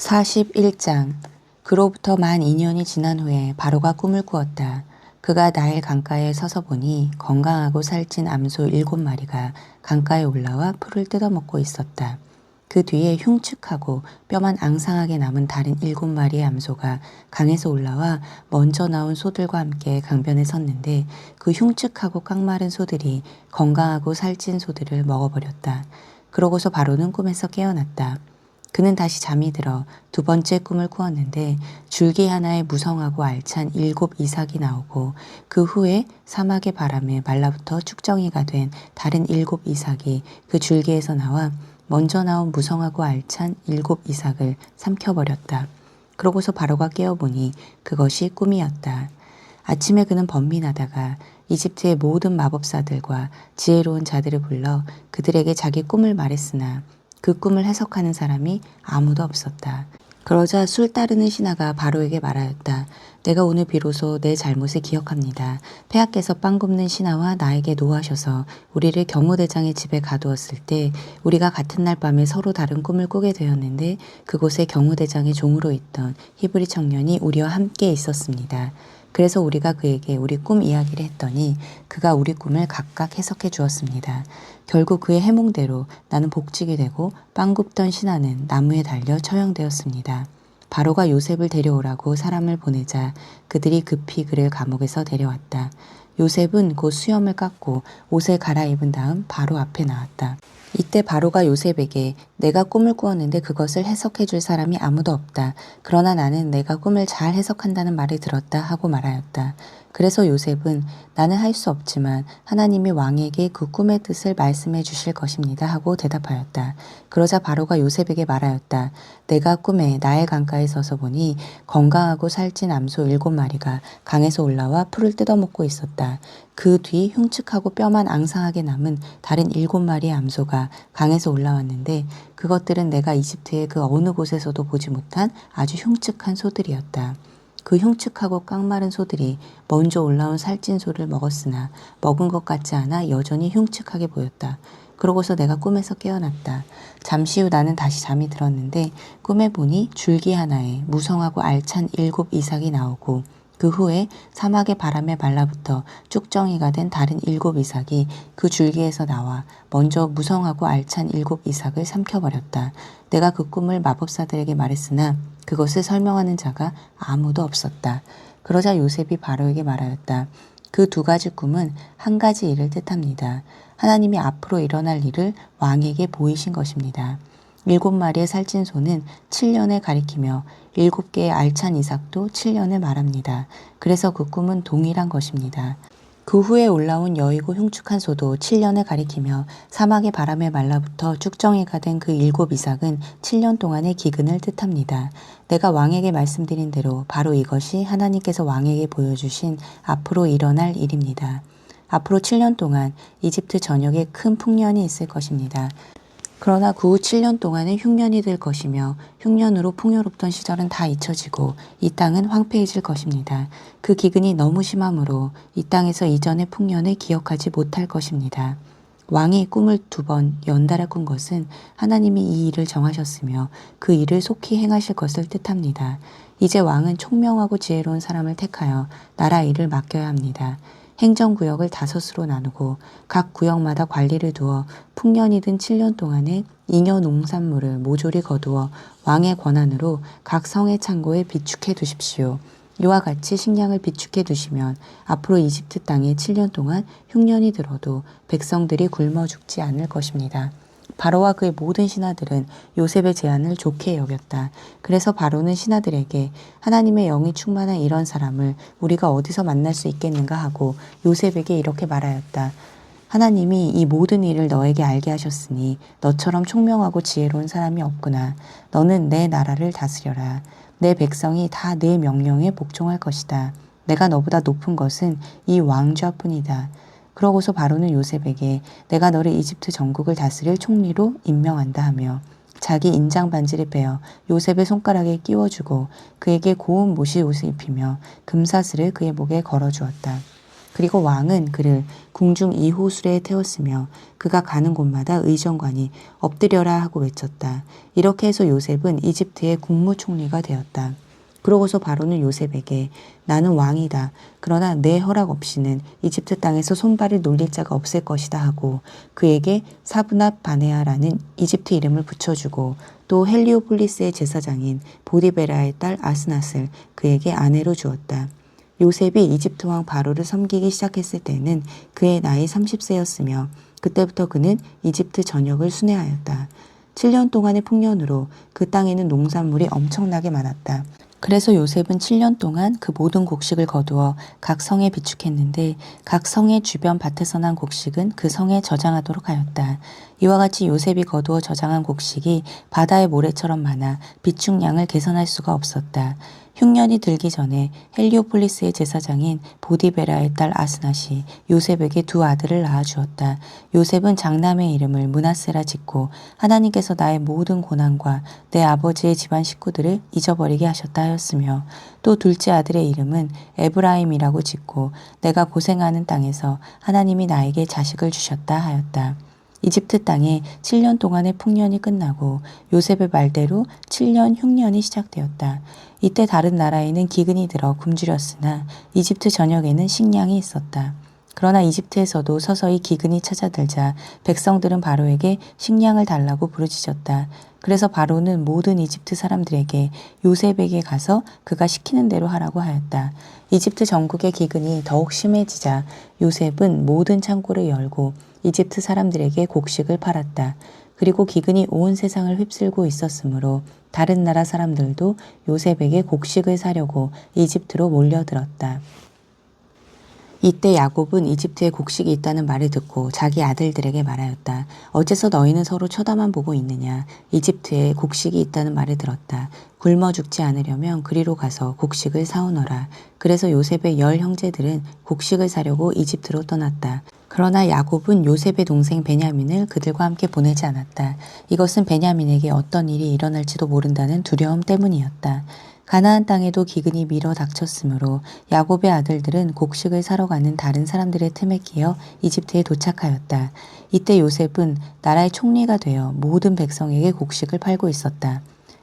41장 그로부터 만 2년이 지난 후에 바로가 꿈을 꾸었다. 그가 나일 강가에 서서 보니 건강하고 살찐 암소 일곱 마리가 강가에 올라와 풀을 뜯어먹고 있었다. 그 뒤에 흉측하고 뼈만 앙상하게 남은 다른 일곱 마리의 암소가 강에서 올라와 먼저 나온 소들과 함께 강변에 섰는데 그 흉측하고 깡마른 소들이 건강하고 살찐 소들을 먹어버렸다. 그러고서 바로는 꿈에서 깨어났다. 그는 다시 잠이 들어 두 번째 꿈을 꾸었는데 줄기 하나에 무성하고 알찬 일곱 이삭이 나오고 그 후에 사막의 바람에 말라붙어 축정이가 된 다른 일곱 이삭이 그 줄기에서 나와 먼저 나온 무성하고 알찬 일곱 이삭을 삼켜버렸다. 그러고서 바로가 깨어보니 그것이 꿈이었다. 아침에 그는 번민하다가 이집트의 모든 마법사들과 지혜로운 자들을 불러 그들에게 자기 꿈을 말했으나 그 꿈을 해석하는 사람이 아무도 없었다. 그러자 술 따르는 신하가 바로에게 말하였다. 내가 오늘 비로소 내 잘못을 기억합니다. 폐하께서 빵 굽는 신하와 나에게 노하셔서 우리를 경호대장의 집에 가두었을 때 우리가 같은 날 밤에 서로 다른 꿈을 꾸게 되었는데 그곳에 경호대장의 종으로 있던 히브리 청년이 우리와 함께 있었습니다. 그래서 우리가 그에게 우리 꿈 이야기를 했더니 그가 우리 꿈을 각각 해석해 주었습니다. 결국 그의 해몽대로 나는 복직이 되고 빵 굽던 신하는 나무에 달려 처형되었습니다. 바로가 요셉을 데려오라고 사람을 보내자 그들이 급히 그를 감옥에서 데려왔다. 요셉은 곧 수염을 깎고 옷을 갈아입은 다음 바로 앞에 나왔다. 이때 바로가 요셉에게 내가 꿈을 꾸었는데 그것을 해석해 줄 사람이 아무도 없다. 그러나 나는 내가 꿈을 잘 해석한다는 말을 들었다 하고 말하였다. 그래서 요셉은 나는 할 수 없지만 하나님이 왕에게 그 꿈의 뜻을 말씀해 주실 것입니다 하고 대답하였다. 그러자 바로가 요셉에게 말하였다. 내가 꿈에 나의 강가에 서서 보니 건강하고 살찐 암소 일곱 마리가 강에서 올라와 풀을 뜯어먹고 있었다. 그 뒤 흉측하고 뼈만 앙상하게 남은 다른 일곱 마리의 암소가 강에서 올라왔는데 그것들은 내가 이집트의 그 어느 곳에서도 보지 못한 아주 흉측한 소들이었다. 그 흉측하고 깡마른 소들이 먼저 올라온 살찐 소를 먹었으나 먹은 것 같지 않아 여전히 흉측하게 보였다. 그러고서 내가 꿈에서 깨어났다. 잠시 후 나는 다시 잠이 들었는데 꿈에 보니 줄기 하나에 무성하고 알찬 일곱 이삭이 나오고 그 후에 사막의 바람에 말라붙어 쭉정이가 된 다른 일곱 이삭이 그 줄기에서 나와 먼저 무성하고 알찬 일곱 이삭을 삼켜버렸다. 내가 그 꿈을 마법사들에게 말했으나 그것을 설명하는 자가 아무도 없었다. 그러자 요셉이 바로에게 말하였다. 그 두 가지 꿈은 한 가지 일을 뜻합니다. 하나님이 앞으로 일어날 일을 왕에게 보이신 것입니다. 일곱 마리의 살찐 소는 7년을 가리키며 일곱 개의 알찬 이삭도 7년을 말합니다. 그래서 그 꿈은 동일한 것입니다. 그 후에 올라온 여이고 흉측한 소도 7년을 가리키며 사막의 바람에 말라붙어 쭉정이가 된 그 일곱 이삭은 7년 동안의 기근을 뜻합니다. 내가 왕에게 말씀드린 대로 바로 이것이 하나님께서 왕에게 보여주신 앞으로 일어날 일입니다. 앞으로 7년 동안 이집트 전역에 큰 풍년이 있을 것입니다. 그러나 그 후 7년 동안은 흉년이 될 것이며 흉년으로 풍요롭던 시절은 다 잊혀지고 이 땅은 황폐해질 것입니다. 그 기근이 너무 심하므로 이 땅에서 이전의 풍년을 기억하지 못할 것입니다. 왕이 꿈을 두 번 연달아 꾼 것은 하나님이 이 일을 정하셨으며 그 일을 속히 행하실 것을 뜻합니다. 이제 왕은 총명하고 지혜로운 사람을 택하여 나라 일을 맡겨야 합니다. 행정구역을 다섯으로 나누고 각 구역마다 관리를 두어 풍년이 든 7년 동안에 잉여 농산물을 모조리 거두어 왕의 권한으로 각 성의 창고에 비축해 두십시오. 이와 같이 식량을 비축해 두시면 앞으로 이집트 땅에 7년 동안 흉년이 들어도 백성들이 굶어 죽지 않을 것입니다. 바로와 그의 모든 신하들은 요셉의 제안을 좋게 여겼다. 그래서 바로는 신하들에게 하나님의 영이 충만한 이런 사람을 우리가 어디서 만날 수 있겠는가 하고 요셉에게 이렇게 말하였다. 하나님이 이 모든 일을 너에게 알게 하셨으니 너처럼 총명하고 지혜로운 사람이 없구나. 너는 내 나라를 다스려라. 내 백성이 다 내 명령에 복종할 것이다. 내가 너보다 높은 것은 이 왕좌뿐이다. 그러고서 바로는 요셉에게 내가 너를 이집트 전국을 다스릴 총리로 임명한다 하며 자기 인장 반지를 빼어 요셉의 손가락에 끼워주고 그에게 고운 모시 옷을 입히며 금사슬을 그의 목에 걸어주었다. 그리고 왕은 그를 궁중 이호술에 태웠으며 그가 가는 곳마다 의정관이 엎드려라 하고 외쳤다. 이렇게 해서 요셉은 이집트의 국무총리가 되었다. 그러고서 바로는 요셉에게 나는 왕이다. 그러나 내 허락 없이는 이집트 땅에서 손발을 놀릴 자가 없을 것이다 하고 그에게 사브납 바네아라는 이집트 이름을 붙여주고 또 헬리오폴리스의 제사장인 보디베라의 딸 아스낫을 그에게 아내로 주었다. 요셉이 이집트 왕 바로를 섬기기 시작했을 때는 그의 나이 30세였으며 그때부터 그는 이집트 전역을 순회하였다. 7년 동안의 풍년으로 그 땅에는 농산물이 엄청나게 많았다. 그래서 요셉은 7년 동안 그 모든 곡식을 거두어 각 성에 비축했는데 각 성의 주변 밭에서 난 곡식은 그 성에 저장하도록 하였다. 이와 같이 요셉이 거두어 저장한 곡식이 바다의 모래처럼 많아 비축량을 계산할 수가 없었다. 흉년이 들기 전에 헬리오폴리스의 제사장인 보디베라의 딸 아스낫이 요셉에게 두 아들을 낳아주었다. 요셉은 장남의 이름을 문하세라 짓고 하나님께서 나의 모든 고난과 내 아버지의 집안 식구들을 잊어버리게 하셨다 하였으며 또 둘째 아들의 이름은 에브라임이라고 짓고 내가 고생하는 땅에서 하나님이 나에게 자식을 주셨다 하였다. 이집트 땅에 7년 동안의 풍년이 끝나고 요셉의 말대로 7년 흉년이 시작되었다. 이때 다른 나라에는 기근이 들어 굶주렸으나 이집트 전역에는 식량이 있었다. 그러나 이집트에서도 서서히 기근이 찾아들자 백성들은 바로에게 식량을 달라고 부르짖었다. 그래서 바로는 모든 이집트 사람들에게 요셉에게 가서 그가 시키는 대로 하라고 하였다. 이집트 전국의 기근이 더욱 심해지자 요셉은 모든 창고를 열고 이집트 사람들에게 곡식을 팔았다. 그리고 기근이 온 세상을 휩쓸고 있었으므로 다른 나라 사람들도 요셉에게 곡식을 사려고 이집트로 몰려들었다. 이때 야곱은 이집트에 곡식이 있다는 말을 듣고 자기 아들들에게 말하였다. 어째서 너희는 서로 쳐다만 보고 있느냐? 이집트에 곡식이 있다는 말을 들었다. 굶어 죽지 않으려면 그리로 가서 곡식을 사오너라. 그래서 요셉의 열 형제들은 곡식을 사려고 이집트로 떠났다. 그러나 야곱은 요셉의 동생 베냐민을 그들과 함께 보내지 않았다. 이것은 베냐민에게 어떤 일이 일어날지도 모른다는 두려움 때문이었다. 가나안 땅에도 기근이 밀어 닥쳤으므로 야곱의 아들들은 곡식을 사러 가는 다른 사람들의 틈에 끼어 이집트에 도착하였다. 이때 요셉은 나라의 총리가 되어 모든 백성에게 곡식을 팔고 있었다.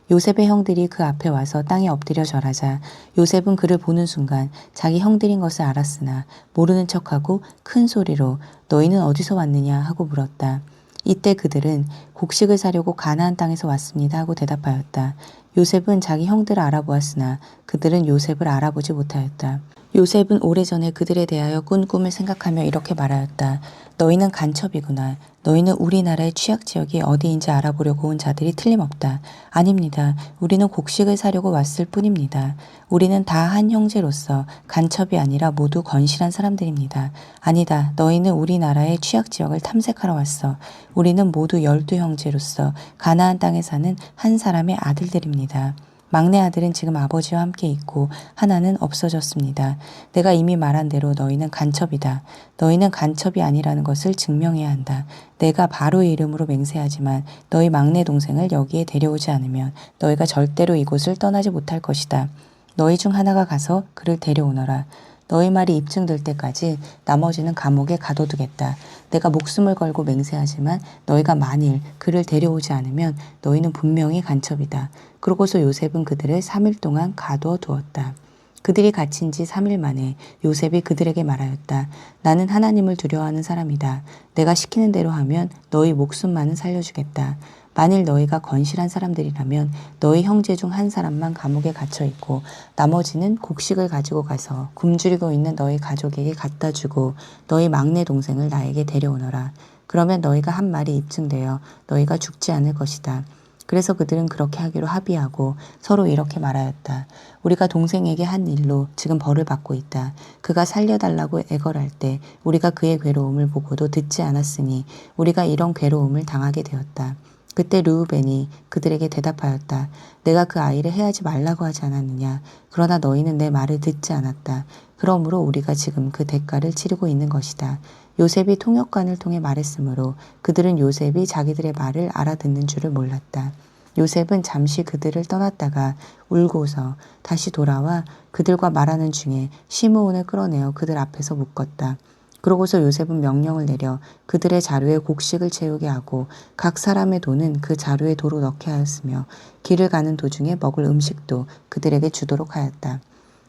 요셉의 형들이 그 앞에 와서 땅에 엎드려 절하자 요셉은 그를 보는 순간 자기 형들인 것을 알았으나 모르는 척하고 큰 소리로 너희는 어디서 왔느냐 하고 물었다. 이때 그들은 곡식을 사려고 가나안 땅에서 왔습니다 하고 대답하였다. 요셉은 자기 형들을 알아보았으나 그들은 요셉을 알아보지 못하였다. 요셉은 오래전에 그들에 대하여 꾼 꿈을 생각하며 이렇게 말하였다. 너희는 간첩이구나. 너희는 우리나라의 취약 지역이 어디인지 알아보려고 온 자들이 틀림없다. 아닙니다. 우리는 곡식을 사려고 왔을 뿐입니다. 우리는 다 한 형제로서 간첩이 아니라 모두 건실한 사람들입니다. 아니다. 너희는 우리나라의 취약 지역을 탐색하러 왔어. 우리는 모두 열두 형제로서 가나안 땅에 사는 한 사람의 아들들입니다. 막내 아들은 지금 아버지와 함께 있고 하나는 없어졌습니다. 내가 이미 말한 대로 너희는 간첩이다. 너희는 간첩이 아니라는 것을 증명해야 한다. 내가 바로의 이름으로 맹세하지만 너희 막내 동생을 여기에 데려오지 않으면 너희가 절대로 이곳을 떠나지 못할 것이다. 너희 중 하나가 가서 그를 데려오너라. 너희 말이 입증될 때까지 나머지는 감옥에 가둬두겠다. 내가 목숨을 걸고 맹세하지만 너희가 만일 그를 데려오지 않으면 너희는 분명히 간첩이다. 그러고서 요셉은 그들을 3일 동안 가두어 두었다. 그들이 갇힌 지 3일 만에 요셉이 그들에게 말하였다. 나는 하나님을 두려워하는 사람이다. 내가 시키는 대로 하면 너희 목숨만은 살려주겠다. 만일 너희가 건실한 사람들이라면 너희 형제 중 한 사람만 감옥에 갇혀 있고 나머지는 곡식을 가지고 가서 굶주리고 있는 너희 가족에게 갖다 주고 너희 막내 동생을 나에게 데려오너라. 그러면 너희가 한 말이 입증되어 너희가 죽지 않을 것이다. 그래서 그들은 그렇게 하기로 합의하고 서로 이렇게 말하였다. 우리가 동생에게 한 일로 지금 벌을 받고 있다. 그가 살려달라고 애걸할 때 우리가 그의 괴로움을 보고도 듣지 않았으니 우리가 이런 괴로움을 당하게 되었다. 그때 르우벤이 그들에게 대답하였다. 내가 그 아이를 해하지 말라고 하지 않았느냐. 그러나 너희는 내 말을 듣지 않았다. 그러므로 우리가 지금 그 대가를 치르고 있는 것이다. 요셉이 통역관을 통해 말했으므로 그들은 요셉이 자기들의 말을 알아듣는 줄을 몰랐다. 요셉은 잠시 그들을 떠났다가 울고서 다시 돌아와 그들과 말하는 중에 시므온을 끌어내어 그들 앞에서 묶었다. 그러고서 요셉은 명령을 내려 그들의 자루에 곡식을 채우게 하고 각 사람의 돈은 그 자루에 도로 넣게 하였으며 길을 가는 도중에 먹을 음식도 그들에게 주도록 하였다.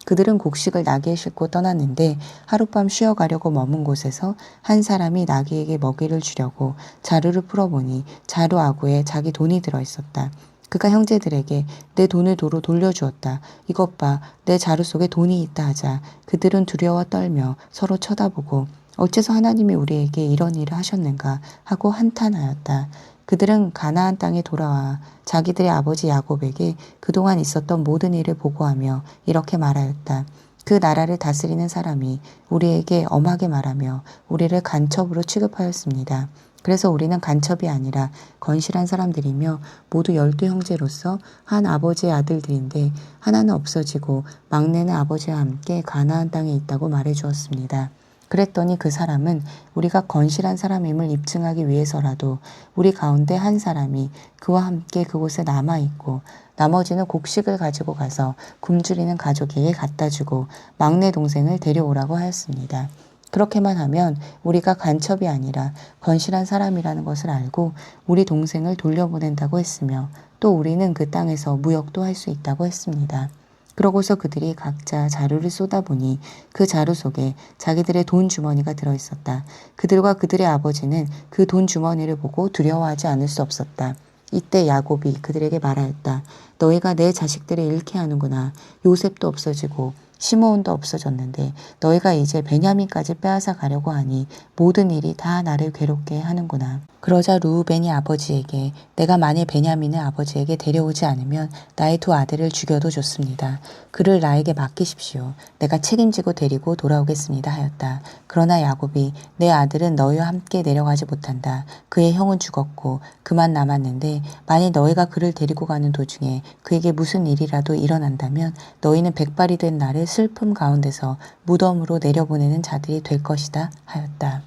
그들은 곡식을 나귀에 싣고 떠났는데 하룻밤 쉬어가려고 머문 곳에서 한 사람이 나귀에게 먹이를 주려고 자루를 풀어보니 자루 아구에 자기 돈이 들어 있었다. 그가 형제들에게 내 돈을 도로 돌려주었다. 이것 봐, 내 자루 속에 돈이 있다 하자. 그들은 두려워 떨며 서로 쳐다보고 어째서 하나님이 우리에게 이런 일을 하셨는가 하고 한탄하였다. 그들은 가나안 땅에 돌아와 자기들의 아버지 야곱에게 그동안 있었던 모든 일을 보고하며 이렇게 말하였다. 그 나라를 다스리는 사람이 우리에게 엄하게 말하며 우리를 간첩으로 취급하였습니다. 그래서 우리는 간첩이 아니라 건실한 사람들이며 모두 열두 형제로서 한 아버지의 아들들인데 하나는 없어지고 막내는 아버지와 함께 가나안 땅에 있다고 말해 주었습니다. 그랬더니 그 사람은 우리가 건실한 사람임을 입증하기 위해서라도 우리 가운데 한 사람이 그와 함께 그곳에 남아 있고 나머지는 곡식을 가지고 가서 굶주리는 가족에게 갖다 주고 막내 동생을 데려오라고 하였습니다. 그렇게만 하면 우리가 간첩이 아니라 건실한 사람이라는 것을 알고 우리 동생을 돌려보낸다고 했으며 또 우리는 그 땅에서 무역도 할 수 있다고 했습니다. 그러고서 그들이 각자 자루를 쏟아보니 그 자루 속에 자기들의 돈 주머니가 들어 있었다. 그들과 그들의 아버지는 그 돈 주머니를 보고 두려워하지 않을 수 없었다. 이때 야곱이 그들에게 말하였다. 너희가 내 자식들을 잃게 하는구나. 요셉도 없어지고 시므온도 없어졌는데 너희가 이제 베냐민까지 빼앗아 가려고 하니 모든 일이 다 나를 괴롭게 하는구나. 그러자 루우벤이 아버지에게 내가 만일 베냐민을 아버지에게 데려오지 않으면 나의 두 아들을 죽여도 좋습니다. 그를 나에게 맡기십시오. 내가 책임지고 데리고 돌아오겠습니다 하였다. 그러나 야곱이 내 아들은 너희와 함께 내려가지 못한다. 그의 형은 죽었고 그만 남았는데 만일 너희가 그를 데리고 가는 도중에 그에게 무슨 일이라도 일어난다면 너희는 백발이 된 나를 슬픔 가운데서 무덤으로 내려보내는 자들이 될 것이다 하였다.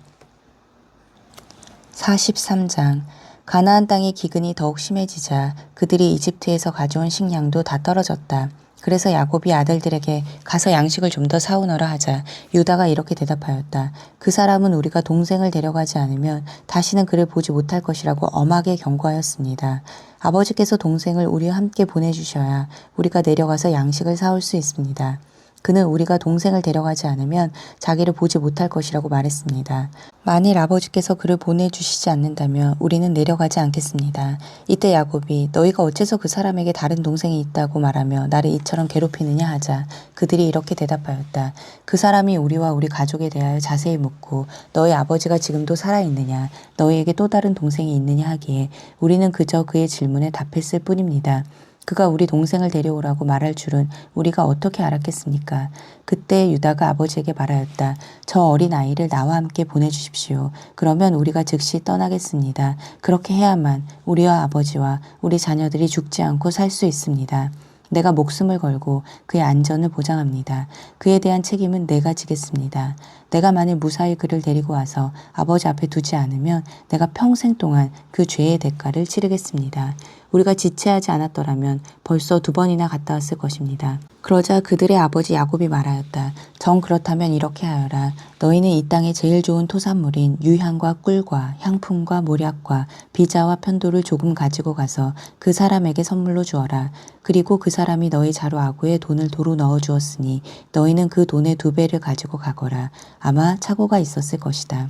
43장 가나안 땅의 기근이 더욱 심해지자 그들이 이집트에서 가져온 식량도 다 떨어졌다. 그래서 야곱이 아들들에게 가서 양식을 좀 더 사오너라 하자 유다가 이렇게 대답하였다. 그 사람은 우리가 동생을 데려가지 않으면 다시는 그를 보지 못할 것이라고 엄하게 경고하였습니다. 아버지께서 동생을 우리와 함께 보내주셔야 우리가 내려가서 양식을 사올 수 있습니다. 그는 우리가 동생을 데려가지 않으면 자기를 보지 못할 것이라고 말했습니다. 만일 아버지께서 그를 보내주시지 않는다면 우리는 내려가지 않겠습니다. 이때 야곱이 너희가 어째서 그 사람에게 다른 동생이 있다고 말하며 나를 이처럼 괴롭히느냐 하자 그들이 이렇게 대답하였다. 그 사람이 우리와 우리 가족에 대하여 자세히 묻고 너희 아버지가 지금도 살아있느냐 너희에게 또 다른 동생이 있느냐 하기에 우리는 그저 그의 질문에 답했을 뿐입니다. 그가 우리 동생을 데려오라고 말할 줄은 우리가 어떻게 알았겠습니까? 그때 유다가 아버지에게 말하였다. 저 어린 아이를 나와 함께 보내주십시오. 그러면 우리가 즉시 떠나겠습니다. 그렇게 해야만 우리와 아버지와 우리 자녀들이 죽지 않고 살 수 있습니다. 내가 목숨을 걸고 그의 안전을 보장합니다. 그에 대한 책임은 내가 지겠습니다. 내가 만일 무사히 그를 데리고 와서 아버지 앞에 두지 않으면 내가 평생 동안 그 죄의 대가를 치르겠습니다. 우리가 지체하지 않았더라면 벌써 두 번이나 갔다 왔을 것입니다. 그러자 그들의 아버지 야곱이 말하였다. 정 그렇다면 이렇게 하여라. 너희는 이 땅의 제일 좋은 토산물인 유향과 꿀과 향품과 모략과 비자와 편도를 조금 가지고 가서 그 사람에게 선물로 주어라. 그리고 그 사람이 너희 자루 아구에 돈을 도로 넣어 주었으니 너희는 그 돈의 두 배를 가지고 가거라. 아마 착오가 있었을 것이다.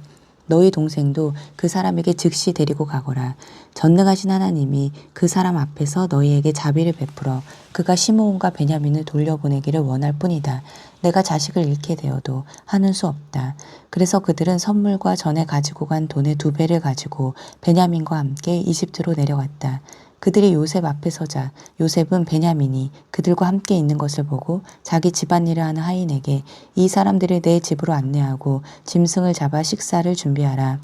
너희 동생도 그 사람에게 즉시 데리고 가거라. 전능하신 하나님이 그 사람 앞에서 너희에게 자비를 베풀어 그가 시므온과 베냐민을 돌려보내기를 원할 뿐이다. 내가 자식을 잃게 되어도 하는 수 없다. 그래서 그들은 선물과 전에 가지고 간 돈의 두 배를 가지고 베냐민과 함께 이집트로 내려갔다. 그들이 요셉 앞에 서자 요셉은 베냐민이 그들과 함께 있는 것을 보고 자기 집안일을 하는 하인에게 이 사람들을 내 집으로 안내하고 짐승을 잡아 식사를 준비하라.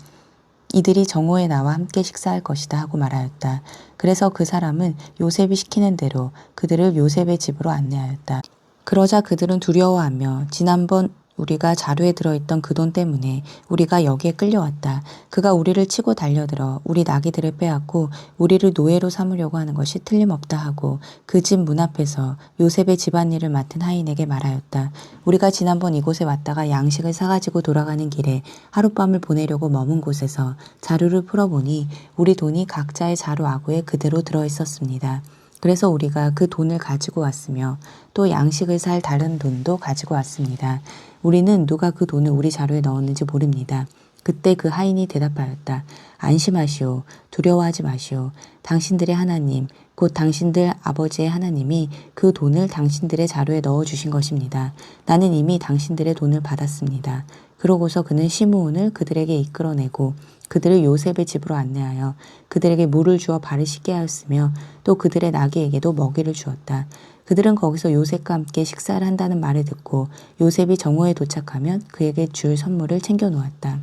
이들이 정오에 나와 함께 식사할 것이다 하고 말하였다. 그래서 그 사람은 요셉이 시키는 대로 그들을 요셉의 집으로 안내하였다. 그러자 그들은 두려워하며 지난번 우리가 자루에 들어있던 그 돈 때문에 우리가 여기에 끌려왔다. 그가 우리를 치고 달려들어 우리 나귀들을 빼앗고 우리를 노예로 삼으려고 하는 것이 틀림없다 하고 그 집 문 앞에서 요셉의 집안일을 맡은 하인에게 말하였다. 우리가 지난번 이곳에 왔다가 양식을 사가지고 돌아가는 길에 하룻밤을 보내려고 머문 곳에서 자루를 풀어보니 우리 돈이 각자의 자루 아구에 그대로 들어있었습니다. 그래서 우리가 그 돈을 가지고 왔으며 또 양식을 살 다른 돈도 가지고 왔습니다. 우리는 누가 그 돈을 우리 자루에 넣었는지 모릅니다. 그때 그 하인이 대답하였다. 안심하시오. 두려워하지 마시오. 당신들의 하나님, 곧 당신들 아버지의 하나님이 그 돈을 당신들의 자루에 넣어 주신 것입니다. 나는 이미 당신들의 돈을 받았습니다. 그러고서 그는 시므온을 그들에게 이끌어내고 그들을 요셉의 집으로 안내하여 그들에게 물을 주어 발을 씻게 하였으며 또 그들의 나귀에게도 먹이를 주었다. 그들은 거기서 요셉과 함께 식사를 한다는 말을 듣고 요셉이 정오에 도착하면 그에게 줄 선물을 챙겨 놓았다.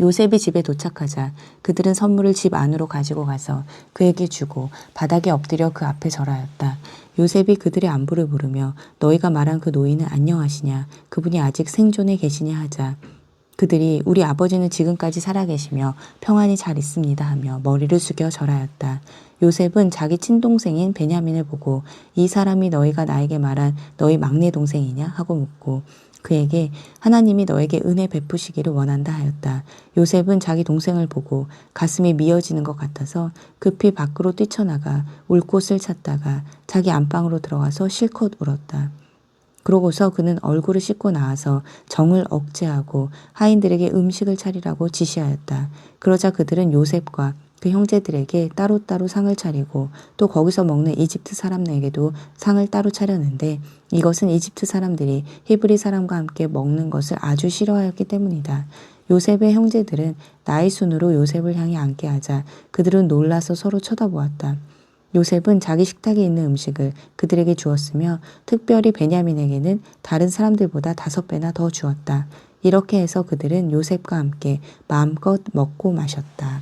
요셉이 집에 도착하자 그들은 선물을 집 안으로 가지고 가서 그에게 주고 바닥에 엎드려 그 앞에 절하였다. 요셉이 그들의 안부를 물으며 너희가 말한 그 노인은 안녕하시냐 그분이 아직 생존해 계시냐 하자 그들이 우리 아버지는 지금까지 살아계시며 평안히 잘 있습니다 하며 머리를 숙여 절하였다. 요셉은 자기 친동생인 베냐민을 보고 이 사람이 너희가 나에게 말한 너희 막내 동생이냐 하고 묻고 그에게 하나님이 너에게 은혜 베푸시기를 원한다 하였다. 요셉은 자기 동생을 보고 가슴이 미어지는 것 같아서 급히 밖으로 뛰쳐나가 울 곳을 찾다가 자기 안방으로 들어가서 실컷 울었다. 그러고서 그는 얼굴을 씻고 나와서 정을 억제하고 하인들에게 음식을 차리라고 지시하였다. 그러자 그들은 요셉과 그 형제들에게 따로따로 상을 차리고 또 거기서 먹는 이집트 사람에게도 상을 따로 차렸는데 이것은 이집트 사람들이 히브리 사람과 함께 먹는 것을 아주 싫어하였기 때문이다. 요셉의 형제들은 나의 순으로 요셉을 향해 앉게 하자 그들은 놀라서 서로 쳐다보았다. 요셉은 자기 식탁에 있는 음식을 그들에게 주었으며 특별히 베냐민에게는 다른 사람들보다 다섯 배나 더 주었다. 이렇게 해서 그들은 요셉과 함께 마음껏 먹고 마셨다.